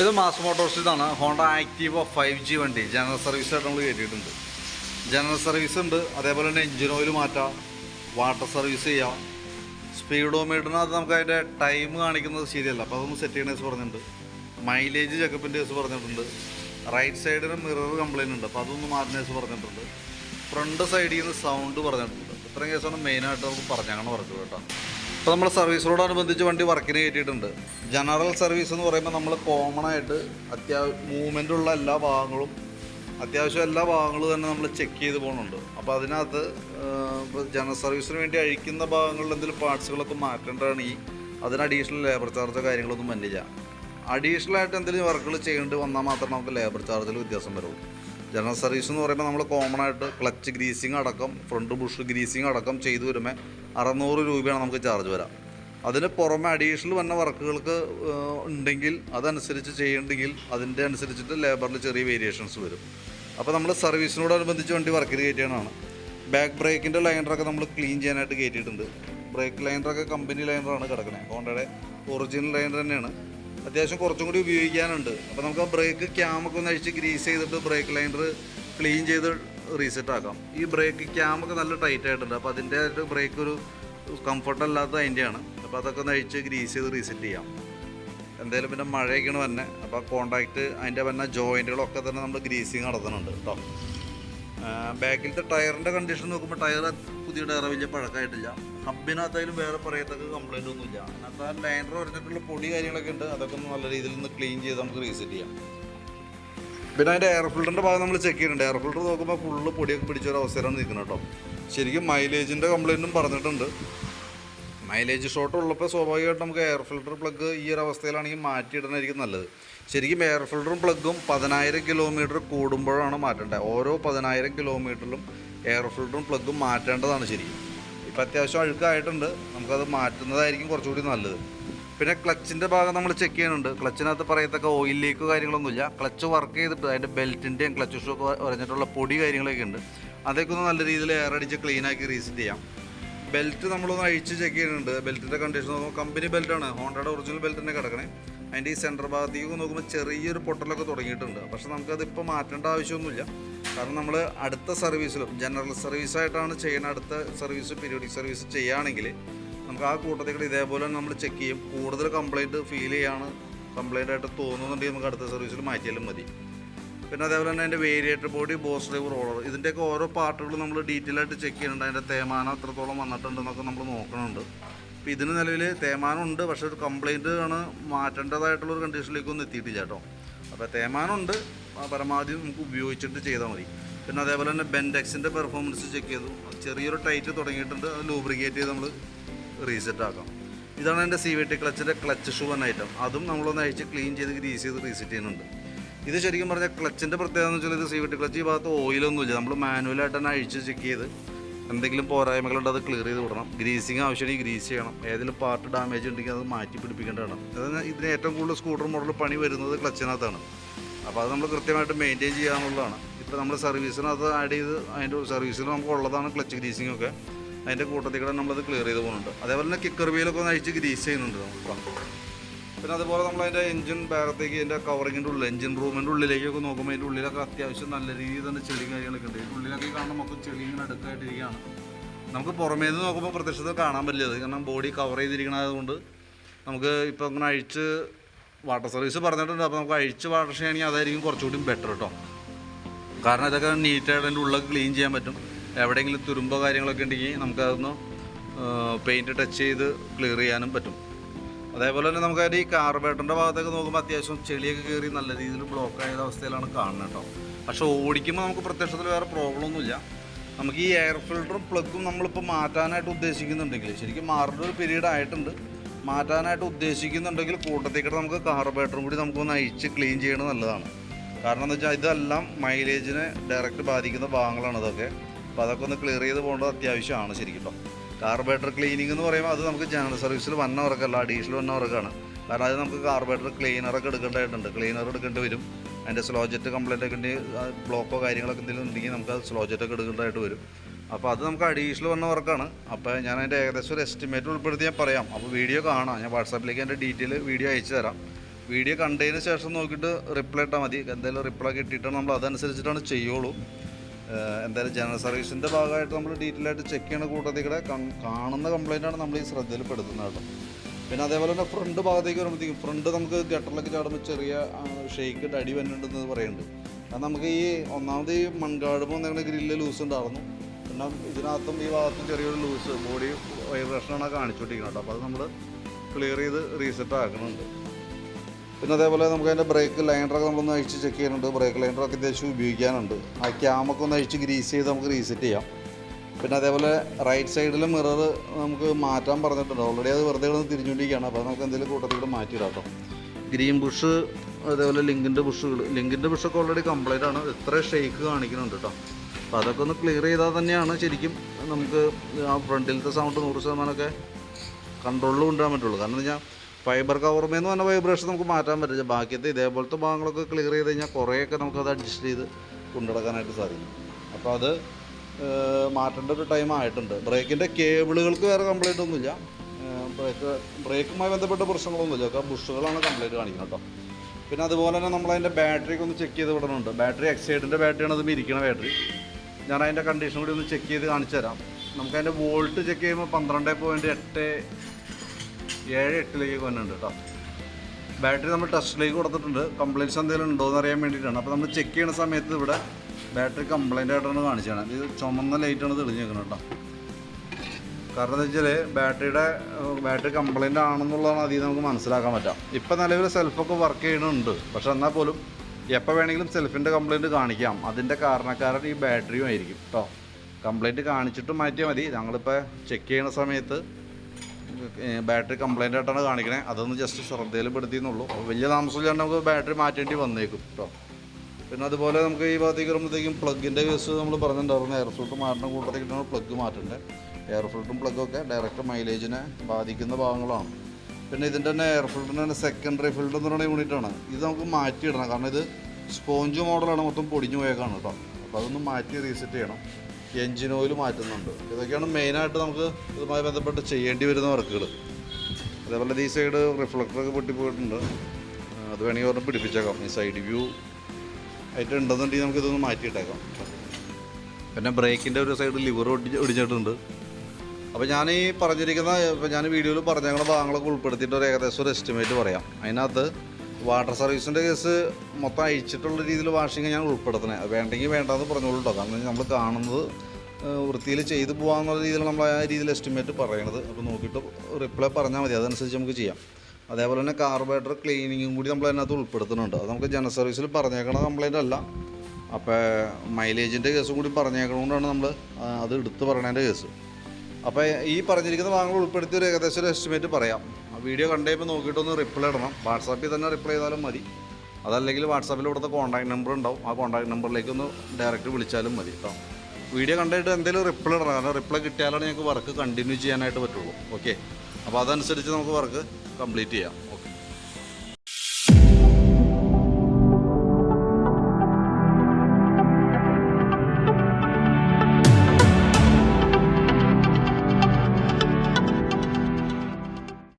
ഇത് മാസ് മോട്ടോഴ്സിന്നാണ് Honda Activa five G വണ്ടി. ജനറൽ സർവീസായിട്ട് നമ്മൾ കയറ്റിയിട്ടുണ്ട് ജനറൽ സർവീസ് ഉണ്ട്. അതേപോലെ തന്നെ എഞ്ചിൻ ഓയിൽ മാറ്റാം. വാട്ടർ സർവീസ് ചെയ്യാം. സ്പീഡോമീറ്ററിനകത്ത് നമുക്ക് അതിന്റെ ടൈം കാണിക്കുന്നത് ശരിയല്ല. അപ്പോൾ അതൊന്ന് സെറ്റ് ചെയ്യണേസ് പറഞ്ഞിട്ടുണ്ട്. മൈലേജ് ചെക്കപ്പിന്റെ കേസ് പറഞ്ഞിട്ടുണ്ട്. റൈറ്റ് സൈഡിന് മിറർ കംപ്ലയിന്റ് ഉണ്ട്. അപ്പോൾ അതൊന്ന് മാറുന്നേസ് പറഞ്ഞിട്ടുണ്ട്. ഫ്രണ്ട് സൈഡിൽ നിന്ന് സൗണ്ട് പറഞ്ഞിട്ടുണ്ട്. ഇത്രയും കേസാണ് മെയിനായിട്ട് നമുക്ക് പറഞ്ഞങ്ങനെ പറഞ്ഞു കേട്ടോ. അപ്പോൾ നമ്മൾ സർവീസിനോടനുബന്ധിച്ച് വണ്ടി വർക്കിന് കയറ്റിയിട്ടുണ്ട്. ജനറൽ സർവീസ് എന്ന് പറയുമ്പോൾ നമ്മൾ കോമൺ ആയിട്ട് അത്യാവശ്യം മൂവ്മെന്റ് ഉള്ള എല്ലാ ഭാഗങ്ങളും അത്യാവശ്യം എല്ലാ ഭാഗങ്ങളും തന്നെ നമ്മൾ ചെക്ക് ചെയ്ത് പോകുന്നുണ്ട് അപ്പോൾ അതിനകത്ത് ഇപ്പോൾ ജനറൽ സർവീസിന് വേണ്ടി അഴിക്കുന്ന ഭാഗങ്ങളിൽ എന്തെങ്കിലും പാർട്സുകളൊക്കെ മാറ്റേണ്ടതാണെങ്കിൽ അതിന് അഡീഷണൽ ലേബർ ചാർജോ കാര്യങ്ങളൊന്നും വന്നില്ല. അഡീഷണൽ ആയിട്ട് എന്തെങ്കിലും വർക്കുകൾ ചെയ്യേണ്ടി വന്നാൽ മാത്രമേ നമുക്ക് ലേബർ ചാർജിൽ വ്യത്യാസം വരുള്ളൂ ജനറൽ സർവീസ് എന്ന് പറയുമ്പോൾ നമ്മൾ കോമൺ ആയിട്ട് ക്ലച്ച് ഗ്രീസിങ് അടക്കം ഫ്രണ്ട് ബുഷ് ഗ്രീസിങ് അടക്കം ചെയ്തു വരുമ്പോൾ അറുന്നൂറ് രൂപയാണ് നമുക്ക് ചാർജ് വരാം. അതിന് പുറമെ അഡീഷണൽ വന്ന വർക്കുകൾക്ക് ഉണ്ടെങ്കിൽ അതനുസരിച്ച് ചെയ്യണ്ടെങ്കിൽ അതിന്റെ അനുസരിച്ചിട്ട് ലേബറിൽ ചെറിയ വേരിയേഷൻസ് വരും. അപ്പോൾ നമ്മൾ സർവീസിനോടനുബന്ധിച്ച് വണ്ടി വർക്ക് കയറ്റിയാണ് ബാക്ക് ബ്രേക്കിന്റെ ലൈനറൊക്കെ നമ്മൾ ക്ലീൻ ചെയ്യാനായിട്ട് കയറ്റിയിട്ടുണ്ട്. ബ്രേക്ക് ലൈനറൊക്കെ കമ്പനി ലൈനറാണ് കിടക്കുന്നത് ഹോണ്ടയുടെ ഒറിജിനൽ ലൈനർ തന്നെയാണ്. അത്യാവശ്യം കുറച്ചും കൂടി ഉപയോഗിക്കാനുണ്ട്. അപ്പോൾ നമുക്ക് ആ ബ്രേക്ക് ക്യാമൊക്കെ ഒന്ന് അഴിച്ച് ഗ്രീസ് ചെയ്തിട്ട് ബ്രേക്ക് ലൈനർ ക്ലീൻ ചെയ്ത് റീസെറ്റ് ആക്കാം. ഈ ബ്രേക്ക് ക്യാമൊക്കെ നല്ല ടൈറ്റ് ആയിട്ടുണ്ട്. അപ്പോൾ അതിന്റെ ആയിട്ട് ബ്രേക്ക് ഒരു കംഫർട്ട് അല്ലാത്ത അതിന്റെയാണ് അപ്പോൾ അതൊക്കെ ഒന്ന് അഴിച്ച് ഗ്രീസ് ചെയ്ത് റീസെറ്റ് ചെയ്യാം. എന്തായാലും പിന്നെ മഴയൊക്കെയാണ് വന്നെ അപ്പോൾ കോണ്ടാക്റ്റ് അതിന്റെ വന്ന ജോയിന്റുകളൊക്കെ തന്നെ നമ്മൾ ഗ്രീസിങ് നടത്തുന്നുണ്ട് കേട്ടോ ബാക്കിലത്തെ ടയറിന്റെ കണ്ടീഷൻ നോക്കുമ്പോൾ ടയർ പുതിയ ടയർ വലിയ പഴക്കമായിട്ടില്ല. ഹബിനകത്തായാലും വേറെ പറയത്തക്ക കംപ്ലൈന്റ് ഒന്നുമില്ല. അതിനകത്ത് ആ ലൈനർ പറഞ്ഞിട്ടുള്ള പൊടി കാര്യങ്ങളൊക്കെ ഉണ്ട്. അതൊക്കെ ഒന്ന് നല്ല രീതിയിൽ ഒന്ന് ക്ലീൻ ചെയ്ത് നമുക്ക് റീസെറ്റ് ചെയ്യാം. പിന്നെ അതിന്റെ എയർ ഫിൽറ്ററിന്റെ ഭാഗം നമ്മൾ ചെക്ക് ചെയ്യുന്നുണ്ട് എയർ ഫിൽറ്റർ നോക്കുമ്പോൾ ഫുള്ള് പൊടിയൊക്കെ പിടിച്ച ഒരു അവസ്ഥയിലാണ് നിൽക്കുന്നത് കേട്ടോ ശരിക്കും മൈലേജിന്റെ കംപ്ലൈന്റും പറഞ്ഞിട്ടുണ്ട്. മൈലേജ് ഷോട്ട് ഉള്ളപ്പോൾ സ്വാഭാവികമായിട്ട് നമുക്ക് എയർ ഫിൽറ്റർ പ്ലഗ് ഈ ഒരു അവസ്ഥയിലാണെങ്കിൽ മാറ്റിയിടുന്നതായിരിക്കും നല്ലത്. ശരിക്കും എയർ ഫിൽറ്ററും പ്ലഗും പതിനായിരം കിലോമീറ്റർ കൂടുമ്പോഴാണ് മാറ്റേണ്ടത് ഓരോ പതിനായിരം കിലോമീറ്ററിലും എയർ ഫിൽറ്ററും പ്ലഗും മാറ്റേണ്ടതാണ് ശരിക്കും. ഇപ്പം അത്യാവശ്യം അഴുക്കായിട്ടുണ്ട്. നമുക്കത് മാറ്റുന്നതായിരിക്കും കുറച്ചുകൂടി നല്ലത്. പിന്നെ ക്ലച്ചിന്റെ ഭാഗം നമ്മൾ ചെക്ക് ചെയ്യുന്നുണ്ട്. ക്ലച്ചിനകത്ത് പറയത്തക്ക ഓയിൽ ലീക്ക് കാര്യങ്ങളൊന്നുമില്ല. ക്ലച്ച് വർക്ക് ചെയ്തിട്ട് അതിന്റെ ബെൽറ്റിന്റെയും ക്ലച്ച് ഷൂ ഒക്കെ വരഞ്ഞിട്ടുള്ള പൊടി കാര്യങ്ങളൊക്കെ ഉണ്ട്. അതൊക്കെ ഒന്ന് നല്ല രീതിയിൽ എയർ അടിച്ച് ക്ലീൻ ആക്കി റീസെറ്റ് ചെയ്യാം. ബെൽറ്റ് നമ്മളൊന്ന് അഴിച്ച് ചെക്ക് ചെയ്യുന്നുണ്ട്. ബെൽറ്റിന്റെ കണ്ടീഷൻ നോക്കുമ്പോൾ കമ്പനി ബെൽറ്റാണ് ഹോണ്ടയുടെ ഒറിജിനൽ ബെൽറ്റ് തന്നെ കിടക്കണേ. അതിന്റെ ഈ സെന്റർ ഭാഗത്തേക്ക് നോക്കുമ്പോൾ ചെറിയൊരു പൊട്ടലൊക്കെ തുടങ്ങിയിട്ടുണ്ട്. പക്ഷെ നമുക്കത് ഇപ്പോൾ മാറ്റേണ്ട ആവശ്യമൊന്നുമില്ല. കാരണം നമ്മൾ അടുത്ത സർവീസിലും ജനറൽ സർവീസായിട്ടാണ് ചെയ്യുന്ന അടുത്ത സർവീസ് പീരിയോഡിക് സർവീസ് ചെയ്യുകയാണെങ്കിൽ ആ കൂട്ടത്തിൽ ഇതേപോലെ നമ്മൾ ചെക്ക് ചെയ്യും. കൂടുതൽ കംപ്ലൈന്റ് ഫീൽ ചെയ്യാണ്. കംപ്ലൈന്റ് ആയിട്ട് തോന്നുന്നുണ്ടെങ്കിൽ നമുക്ക് അടുത്ത സർവീസിൽ മാറ്റിയാലും മതി. പിന്നെ അതേപോലെ തന്നെ അതിന്റെ variator body boss drive roller ഇതിന്റെയൊക്കെ ഓരോ പാർട്ടുകളും നമ്മൾ ഡീറ്റെയിൽ ആയിട്ട് ചെക്ക് ചെയ്യുന്നുണ്ട് അതിന്റെ തേമാനം എത്രത്തോളം വന്നിട്ടുണ്ടെന്നൊക്കെ നമ്മൾ നോക്കണുണ്ട്. അപ്പോൾ ഇതിന് നിലവിൽ തേമാനം ഉണ്ട്. പക്ഷേ ഒരു കംപ്ലൈന്റ് ആണ് മാറ്റേണ്ടതായിട്ടുള്ള ഒരു ഒന്ന് എത്തിയിട്ടില്ല കേട്ടോ. അപ്പോൾ തേമാനം ഉണ്ട്. പരമാവധി നമുക്ക് ഉപയോഗിച്ചിട്ട് ചെയ്താൽ മതി. പിന്നെ അതേപോലെ തന്നെ ബെൻഡെക്സിന്റെ പെർഫോമൻസ് ചെക്ക് ചെയ്തു. ചെറിയൊരു ടൈറ്റ് തുടങ്ങിയിട്ടുണ്ട്. അത് ലൂബ്രിക്കേറ്റ് ചെയ്ത് നമ്മൾ റീസെറ്റ് ആക്കാം. ഇതാണ് എന്റെ സി വി ടി ക്ലച്ചിന്റെ ക്ലച്ച് ഷൂ എന്ന ഐറ്റം അതും നമ്മളൊന്ന് അഴിച്ച് ക്ലീൻ ചെയ്ത് ഗ്രീസ് ചെയ്ത് റീസെറ്റ് ചെയ്യുന്നുണ്ട്. ഇത് ശരിക്കും പറഞ്ഞാൽ ക്ലച്ചിന്റെ പ്രത്യേകത എന്ന് വെച്ചാൽ ഇത് സി വി ടി ക്ലച്ച് ഈ ഭാഗത്ത് ഓയിലൊന്നുമില്ല നമ്മൾ മാനുവലായിട്ട് തന്നെ അഴിച്ച് ചെക്ക് ചെയ്ത് എന്തെങ്കിലും പോരായ്മകളുണ്ട് അത് ക്ലിയർ ചെയ്ത് വിടണം. ഗ്രീസിങ് ആവശ്യമാണെങ്കിൽ ഗ്രീസ് ചെയ്യണം. ഏതെങ്കിലും പാർട്ട് ഡാമേജ് ഉണ്ടെങ്കിൽ അത് മാറ്റി പിടിപ്പിക്കേണ്ടതാണ്. അതായത് ഇതിന് ഏറ്റവും കൂടുതൽ സ്കൂട്ടർ മോഡൽ പണി വരുന്നത് ക്ലച്ചിനകത്താണ് അപ്പോൾ അത് നമ്മൾ കൃത്യമായിട്ട് മെയിന്റെയിൻ ചെയ്യാനുള്ളതാണ് ഇപ്പോൾ നമ്മൾ സർവീസിനകത്ത് ആഡ് ചെയ്ത് അതിന്റെ സർവീസിൽ നമുക്ക് ഉള്ളതാണ് ക്ലച്ച് ഗ്രീസിങ് ഒക്കെ. അതിന്റെ കൂട്ടത്തിൽ കൂടെ നമ്മളത് ക്ലിയർ ചെയ്ത് പോകുന്നുണ്ട്. അതേപോലെ തന്നെ കിക്കർ വീലൊക്കെ ഒന്ന് അഴിച്ച് ഗ്രീസ് ചെയ്യുന്നുണ്ട് നമ്മൾ പിന്നെ അതുപോലെ നമ്മൾ അതിന്റെ എഞ്ചിൻ ഭാഗത്തേക്ക് അതിന്റെ കവറിങ്ങിന്റെ ഉള്ളിൽ എഞ്ചിൻ റൂമിന്റെ ഉള്ളിലേക്കൊക്കെ നോക്കുമ്പോൾ അതിന്റെ ഉള്ളിലൊക്കെ അത്യാവശ്യം നല്ല രീതിയിൽ തന്നെ ചെളി കാര്യങ്ങളൊക്കെ ഉണ്ട്. ഉള്ളിലൊക്കെ കാണാൻ നമുക്ക് ചെളി ഇങ്ങനെ അടുക്കായിട്ടിരിക്കുകയാണ്. നമുക്ക് പുറമേ നിന്ന് നോക്കുമ്പോൾ പ്രത്യക്ഷത്തിൽ കാണാൻ പറ്റില്ല. കാരണം ബോഡി കവർ ചെയ്തിരിക്കണതുകൊണ്ട് നമുക്ക് ഇപ്പോൾ അങ്ങനെ അഴിച്ച് വാട്ടർ സർവീസ് പറഞ്ഞിട്ടുണ്ട്. അപ്പോൾ നമുക്ക് അഴിച്ച് വാട്ടർ ചെയ്യണമെങ്കിൽ അതായിരിക്കും കുറച്ചുകൂടി ബെറ്റർ കേട്ടോ കാരണം ഇതൊക്കെ നീറ്റായിട്ട് അതിന്റെ ഉള്ളിൽ ക്ലീൻ ചെയ്യാൻ പറ്റും. എവിടെയെങ്കിലും തുരുമ്പോ കാര്യങ്ങളൊക്കെ ഉണ്ടെങ്കിൽ നമുക്കതൊന്ന് പെയിന്റ് ടച്ച് ചെയ്ത് ക്ലിയർ ചെയ്യാനും പറ്റും. അതേപോലെ തന്നെ നമുക്ക് ഈ കാർബേറ്ററിന്റെ ഭാഗത്തൊക്കെ നോക്കുമ്പോൾ അത്യാവശ്യം ചെളിയൊക്കെ കയറി നല്ല രീതിയിൽ ബ്ലോക്ക് ആയ അവസ്ഥയിലാണ് കാണുന്നത് കേട്ടോ. പക്ഷേ ഓടിക്കുമ്പോൾ നമുക്ക് പ്രത്യക്ഷത്തിൽ വേറെ പ്രോബ്ലം ഒന്നുമില്ല. നമുക്ക് ഈ എയർ ഫിൽറ്ററും പ്ലഗും നമ്മളിപ്പോൾ മാറ്റാനായിട്ട് ഉദ്ദേശിക്കുന്നുണ്ടെങ്കിൽ ശരിക്കും മാറേണ്ട ഒരു പീരീഡ് ആയിട്ടുണ്ട്. മാറ്റാനായിട്ട് ഉദ്ദേശിക്കുന്നുണ്ടെങ്കിൽ കൂട്ടത്തേക്കിട്ട് നമുക്ക് കാർബേറ്ററും കൂടി നമുക്കൊന്ന് അഴിച്ച് ക്ലീൻ ചെയ്യണത് നല്ലതാണ്. കാരണം എന്താ വെച്ചാൽ ഇതെല്ലാം മൈലേജിനെ ഡയറക്റ്റ് ബാധിക്കുന്ന ഭാഗങ്ങളാണ് ഇതൊക്കെ. അപ്പോൾ അതൊക്കെ ഒന്ന് ക്ലിയർ ചെയ്ത് പോകേണ്ടത് അത്യാവശ്യമാണ് ശരിക്കും കാർബേറ്റർ ക്ലീനിങ് എന്ന് പറയുമ്പോൾ അത് നമുക്ക് ജനറൽ സർവീസിൽ വന്ന വർക്കല്ല അഡീഷണൽ വന്ന വർക്കാണ് കാരണം അത് നമുക്ക് കാർബേറ്റർ ക്ലീനറൊക്കെ എടുക്കേണ്ടതായിട്ടുണ്ട്. ക്ലീനർ എടുക്കേണ്ടി വരും. അതിന്റെ സ്ലോജറ്റ് കംപ്ലൈന്റ് ഒക്കെ ഉണ്ടെങ്കിൽ ബ്ലോക്കോ കാര്യങ്ങളൊക്കെ എന്തെങ്കിലും ഉണ്ടെങ്കിൽ നമുക്ക് അത് സ്ലോജറ്റൊക്കെ എടുക്കേണ്ടതായിട്ട് വരും. അപ്പോൾ അത് നമുക്ക് അഡീഷണൽ വന്ന വർക്കാണ് അപ്പോൾ ഞാൻ അതിന്റെ ഏകദേശം ഒരു എസ്റ്റിമേറ്റ് ഉൾപ്പെടുത്തി ഞാൻ പറയാം. അപ്പോൾ വീഡിയോ കാണാം. ഞാൻ വാട്സാപ്പിലേക്ക് എന്റെ ഡീറ്റെയിൽ വീഡിയോ അയച്ചു തരാം. വീഡിയോ കണ്ടതിന് ശേഷം നോക്കിയിട്ട് റിപ്ലൈ ഇട്ടാൽ മതി. എന്തായാലും റിപ്ലൈ കിട്ടിയിട്ടാണ് നമ്മൾ അതനുസരിച്ചിട്ടാണ് ചെയ്യുള്ളൂ. എന്തായാലും ജനറൽ സർവീസിന്റെ ഭാഗമായിട്ട് നമ്മൾ ഡീറ്റെയിൽ ആയിട്ട് ചെക്ക് ചെയ്യുന്ന കൂട്ടത്തിൽ കൂടെ കാണുന്ന കംപ്ലൈന്റാണ് നമ്മൾ ഈ ശ്രദ്ധയിൽ പെടുത്തുന്നത് കേട്ടോ. പിന്നെ അതേപോലെ തന്നെ ഫ്രണ്ട് ഭാഗത്തേക്ക് വരുമ്പോഴത്തേക്കും ഫ്രണ്ട് നമുക്ക് ഗട്ടറിലൊക്കെ ചാടുമ്പോൾ ചെറിയ ഷെയ്ക്ക് അടി വന്നിട്ടുണ്ടെന്ന് പറയുന്നുണ്ട്. അത് നമുക്ക് ഈ ഒന്നാമത് ഈ മൺകാടുമ്പോൾ പോകുന്ന ഗ്രില്ല് ലൂസ് ഉണ്ടായിരുന്നു. പിന്നെ ഇതിനകത്തും ഈ ഭാഗത്തും ചെറിയൊരു ലൂസ് ബോഡി വൈബ്രേഷനാണ് കാണിച്ചുകൊണ്ടിരിക്കുന്നത് കേട്ടോ. അപ്പോൾ അത് നമ്മൾ ക്ലിയർ ചെയ്ത് റീസെറ്റ് ആക്കുന്നുണ്ട്. പിന്നെ അതേപോലെ നമുക്ക് അതിന്റെ ബ്രേക്ക് ലൈനറൊക്കെ നമ്മളൊന്ന് അഴിച്ച് ചെക്ക് ചെയ്യുന്നുണ്ട് ബ്രേക്ക് ലൈനറൊക്കെ അത്യാവശ്യം ഉപയോഗിക്കാനുണ്ട്. ആ ക്യാമൊക്കെ ഒന്ന് അഴിച്ച് ഗ്രീസ് ചെയ്ത് നമുക്ക് റീസെറ്റ് ചെയ്യാം. പിന്നെ അതേപോലെ റൈറ്റ് സൈഡിലെ മിറർ നമുക്ക് മാറ്റാൻ പറഞ്ഞിട്ടുണ്ട്. ഓൾറെഡി അത് വെറുതെ ഒന്ന് തിരിഞ്ഞുകൊണ്ടിരിക്കുകയാണ്. അപ്പോൾ നമുക്ക് എന്തെങ്കിലും കൂട്ടത്തിൽ കൂടെ മാറ്റിയിടാം കേട്ടോ. ഗ്രീൻ ബുഷ് അതേപോലെ ലിങ്കിന്റെ ബുഷുകൾ ലിങ്കിന്റെ ബുഷൊക്കെ ഓൾറെഡി കംപ്ലൈന്റ് ആണ്. എത്ര ഷേക്ക് കാണിക്കുന്നുണ്ട് കേട്ടോ. അപ്പോൾ അതൊക്കെ ഒന്ന് ക്ലിയർ ചെയ്താൽ തന്നെയാണ് ശരിക്കും നമുക്ക് ആ ഫ്രണ്ടിലത്തെ സൗണ്ട് നൂറ് ശതമാനമൊക്കെ കൺട്രോളിൽ കൊണ്ടുവരാൻ പറ്റുള്ളൂ. കാരണം വെച്ചാൽ ഫൈബർ കവർമേന്ന് പറഞ്ഞ വൈബ്രേഷൻ നമുക്ക് മാറ്റാൻ പറ്റില്ല. ബാക്കിയത്തെ ഇതേപോലത്തെ ഭാഗങ്ങളൊക്കെ ക്ലിയർ ചെയ്ത് കഴിഞ്ഞാൽ കുറേയൊക്കെ നമുക്കത് അഡ്ജസ്റ്റ് ചെയ്ത് കൊണ്ടുനടക്കാനായിട്ട് സാധിക്കും. അപ്പോൾ അത് മാറ്റേണ്ട ഒരു ടൈം ആയിട്ടുണ്ട്. ബ്രേക്കിന്റെ കേബിളുകൾക്ക് വേറെ കംപ്ലൈന്റ് ഒന്നുമില്ല. ബ്രേക്ക് ബ്രേക്കുമായി ബന്ധപ്പെട്ട പ്രശ്നങ്ങളൊന്നുമില്ല. ഒക്കെ ബുഷുകളാണ് കംപ്ലൈന്റ് കാണിക്കുന്നത് കേട്ടോ. പിന്നെ അതുപോലെ തന്നെ നമ്മൾ അതിന്റെ ബാറ്ററിയൊക്കെ ഒന്ന് ചെക്ക് ചെയ്ത് വിടണുണ്ട്. ബാറ്ററി എക്സൈഡിന്റെ ബാറ്ററിയാണ് അത് ഇരിക്കുന്ന ബാറ്ററി ഞാൻ അതിന്റെ കണ്ടീഷൻ കൂടി ഒന്ന് ചെക്ക് ചെയ്ത് കാണിച്ചു തരാം നമുക്ക് അതിന്റെ വോൾട്ട് ചെക്ക് ചെയ്യുമ്പോൾ പന്ത്രണ്ട് പോയിന്റ് എട്ട് ഏഴ് എട്ടിലേക്ക് വന്നിട്ടുണ്ട് കേട്ടോ ബാറ്ററി നമ്മൾ ടെസ്റ്റിലേക്ക് കൊടുത്തിട്ടുണ്ട്. കംപ്ലയിൻസ് എന്തെങ്കിലും ഉണ്ടോ എന്ന് അറിയാൻ വേണ്ടിയിട്ടാണ്. അപ്പോൾ നമ്മൾ ചെക്ക് ചെയ്യുന്ന സമയത്ത് ഇവിടെ ബാറ്ററി കംപ്ലൈന്റ് ആയിട്ടാണ് കാണിച്ചാണ് ഇത് ചുമന്ന ലൈറ്റാണ് തെളിഞ്ഞേക്കുന്നത് കേട്ടോ കാരണം എന്താ വെച്ചാൽ ബാറ്ററിയുടെ ബാറ്ററി കംപ്ലൈന്റ് ആണെന്നുള്ളതാണ് അതിൽ നമുക്ക് മനസ്സിലാക്കാൻ പറ്റാം. ഇപ്പം നിലവിൽ സെൽഫൊക്കെ വർക്ക് ചെയ്യുന്നുണ്ട്. പക്ഷെ എന്നാൽ പോലും എപ്പോൾ വേണമെങ്കിലും സെൽഫിന്റെ കംപ്ലൈന്റ് കാണിക്കാം. അതിന്റെ കാരണക്കാരൻ ഈ ബാറ്ററിയും ആയിരിക്കും കേട്ടോ കംപ്ലൈന്റ് കാണിച്ചിട്ട് മാറ്റിയാൽ മതി. ഞങ്ങളിപ്പോൾ ചെക്ക് ചെയ്യുന്ന സമയത്ത് ബാറ്ററി കംപ്ലൈന്റ് ആയിട്ടാണ് കാണിക്കണേ. അതൊന്ന് ജസ്റ്റ് ശ്രദ്ധയിൽപ്പെടുത്തിയെന്നുള്ളൂ. അപ്പോൾ വലിയ താമസമില്ലാണ്ട് നമുക്ക് ബാറ്ററി മാറ്റേണ്ടി വന്നേക്കും കേട്ടോ പിന്നെ അതുപോലെ നമുക്ക് ഈ ഭാഗത്തേക്ക് വരുമ്പോഴത്തേക്കും പ്ലഗിന്റെ കേസ് നമ്മൾ പറഞ്ഞിട്ടുണ്ടായിരുന്നു. എയർ ഫിൽട്ടർ മാറ്റുന്ന കൂട്ടത്തേക്കിട്ടാണ് പ്ലഗ് മാറ്റേണ്ടത് എയർ ഫിൽട്ടറും പ്ലഗൊക്കെ ഡയറക്റ്റ് മൈലേജിനെ ബാധിക്കുന്ന ഭാഗങ്ങളാണ്. പിന്നെ ഇതിന്റെ തന്നെ എയർ ഫിൽട്ടറിന്റെ തന്നെ സെക്കൻഡറി ഫിൽട്ടർ എന്ന് പറയുന്ന യൂണിറ്റാണ് ഇത് നമുക്ക് മാറ്റിയിടണം. കാരണം ഇത് സ്പോഞ്ച് മോഡലാണ് മൊത്തം പൊടിഞ്ഞു പോയേക്കാണ് കേട്ടോ അപ്പോൾ അതൊന്ന് മാറ്റി റീസെറ്റ് ചെയ്യണം. എൻജിൻ ഓയിൽ മാറ്റുന്നുണ്ട്. ഇതൊക്കെയാണ് മെയിനായിട്ട് നമുക്ക് ഇതുമായി ബന്ധപ്പെട്ട് ചെയ്യേണ്ടി വരുന്ന വർക്കുകൾ അതേപോലെ ഈ സൈഡ് റിഫ്ലക്ടറൊക്കെ പൊട്ടിപ്പോയിട്ടുണ്ട്. അത് വേണമെങ്കിൽ പറഞ്ഞ് പിടിപ്പിച്ചേക്കാം. ഈ സൈഡ് വ്യൂ ആയിട്ട് ഉണ്ടെന്നുണ്ടെങ്കിൽ നമുക്ക് ഇതൊന്ന് മാറ്റിയിട്ടേക്കാം. പിന്നെ ബ്രേക്കിന്റെ ഒരു സൈഡ് ലിവർ ഒടി ഒടിഞ്ഞിട്ടുണ്ട്. അപ്പോൾ ഞാൻ ഈ പറഞ്ഞിരിക്കുന്ന ഇപ്പോൾ ഞാൻ വീഡിയോയിൽ പറഞ്ഞ ഭാഗങ്ങളൊക്കെ ഉൾപ്പെടുത്തിയിട്ട് ഒരു ഏകദേശം ഒരു എസ്റ്റിമേറ്റ് പറയാം. അതിനകത്ത് വാട്ടർ സർവീസിന്റെ കേസ് മൊത്തം അഴിച്ചിട്ടുള്ള രീതിയിൽ വാഷിംഗ് ഞാൻ ഉൾപ്പെടുത്തണേ വേണ്ടെങ്കിൽ വേണ്ടാന്ന് പറഞ്ഞോളൂ കേട്ടോ കാരണം നമ്മൾ കാണുന്നത് വൃത്തിയിൽ ചെയ്തു പോകാമെന്നുള്ള രീതിയിൽ നമ്മൾ ആ രീതിയിൽ എസ്റ്റിമേറ്റ് പറയണത്. അപ്പോൾ നോക്കിയിട്ട് റിപ്ലൈ പറഞ്ഞാൽ മതി. അതനുസരിച്ച് നമുക്ക് ചെയ്യാം. അതേപോലെ തന്നെ കാർബറേറ്റർ ക്ലീനിങ്ങും കൂടി നമ്മൾ അതിനകത്ത് ഉൾപ്പെടുത്തുന്നുണ്ട്. അത് നമുക്ക് ജനറൽ സർവീസിൽ പറഞ്ഞേക്കണ കംപ്ലൈന്റ് അല്ല. അപ്പോൾ മൈലേജിന്റെ കേസും കൂടി പറഞ്ഞേക്കണതുകൊണ്ടാണ് നമ്മൾ അത് എടുത്ത് പറയണതിന്റെ കേസ്. അപ്പോൾ ഈ പറഞ്ഞിരിക്കുന്ന ഭാഗങ്ങൾ ഉൾപ്പെടുത്തി ഒരു ഏകദേശം ഒരു എസ്റ്റിമേറ്റ് പറയാം. വീഡിയോ കണ്ടപ്പോൾ നോക്കിയിട്ടൊന്ന് റിപ്ലൈ ഇടണം. വാട്സാപ്പിൽ തന്നെ റിപ്ലൈ ചെയ്താലും മതി. അതല്ലെങ്കിൽ വാട്സാപ്പിൽ ഇവിടുത്തെ കോൺടാക്ട് നമ്പർ ഉണ്ടാവും. ആ കോൺടാക്ട് നമ്പറിലേക്ക് ഒന്ന് ഡയറക്റ്റ് വിളിച്ചാലും മതി കേട്ടോ വീഡിയോ കണ്ടിട്ട് എന്തെങ്കിലും റിപ്ലൈ ഇടണം. കാരണം റിപ്ലൈ കിട്ടിയാലാണ് ഞങ്ങൾക്ക് വർക്ക് കണ്ടിന്യൂ ചെയ്യാനായിട്ട് പറ്റുള്ളൂ. ഓക്കെ അപ്പോൾ അതനുസരിച്ച് നമുക്ക് വർക്ക് കംപ്ലീറ്റ് ചെയ്യാം. ഓക്കെ